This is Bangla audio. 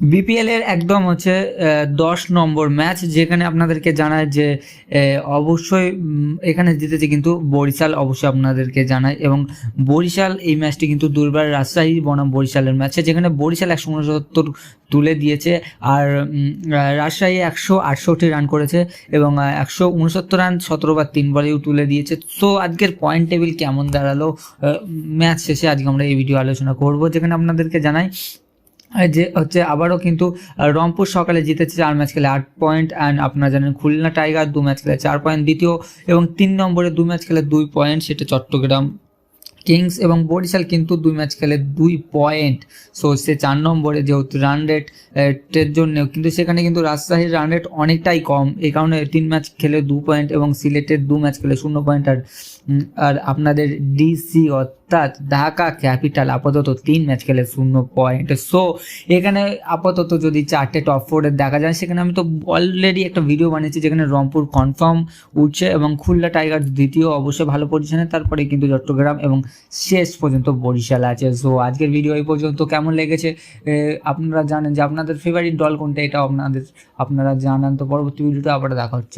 বিপিএল এর একদম হচ্ছে দশ নম্বর ম্যাচ যেখানে আপনাদেরকে জানায় যে অবশ্যই এখানে জিতেছে কিন্তু বরিশাল অবশ্যই আপনাদেরকে জানায়। এবং বরিশাল এই ম্যাচটি কিন্তু দুর্বার রাজশাহী বনাম বরিশালের ম্যাচ যেখানে বরিশাল একশো উনসত্তর তুলে দিয়েছে। আর রাজশাহী একশো আটষট্টি রান করেছে এবং একশো উনসত্তর রান সতেরো বার তিন বলেও তুলে দিয়েছে। তো আজকের পয়েন্ট টেবিল কেমন দাঁড়াল ম্যাচ শেষে আজকে আমরা এই ভিডিও আলোচনা করব, যেখানে আপনাদেরকে জানাই যে হচ্ছে আবারও কিন্তু রংপুর সকালে জিতেছে চার ম্যাচ খেলে আট পয়েন্ট অ্যান্ড আপনারা জানেন খুলনা টাইগার দু ম্যাচ খেলে চার পয়েন্ট দ্বিতীয় এবং তিন নম্বরে দু ম্যাচ খেলে দুই পয়েন্ট সেটা চট্টগ্রাম কিংস এবং বরিশাল কিন্তু দুই ম্যাচ খেলে দুই পয়েন্ট সো সে চার নম্বরে যেহেতু রান রেট টের জন্য কিন্তু সেখানে কিন্তু রাজশাহীর রান রেট অনেকটাই কম। এই কারণে তিন ম্যাচ খেলে দু পয়েন্ট এবং সিলেটের দু ম্যাচ খেলে শূন্য পয়েন্ট আর আর আপনাদের ডিসি অর্থাৎ ঢাকা ক্যাপিটাল আপাতত তিন ম্যাচ খেলে শূন্য পয়েন্ট সো এখানে আপাতত যদি চারটে টপ ফোরের দেখা যায়, সেখানে আমি তো অলরেডি একটা ভিডিও বানিয়েছি যেখানে রংপুর কনফার্ম উঠছে এবং খুলনা টাইগার দ্বিতীয় অবশ্যই ভালো পজিশনে তারপরে কিন্তু চট্টগ্রাম এবং শেষ পর্যন্ত বরিশাল আছে। সো আজকের ভিডিও এই পর্যন্ত। কেমন লেগেছে? আপনারা জানেন যে আপনাদের ফেভারিট দল কোনটা এটা আপনাদের, আপনারা জানান। তো পরবর্তী ভিডিওটা আবার দেখা হচ্ছে।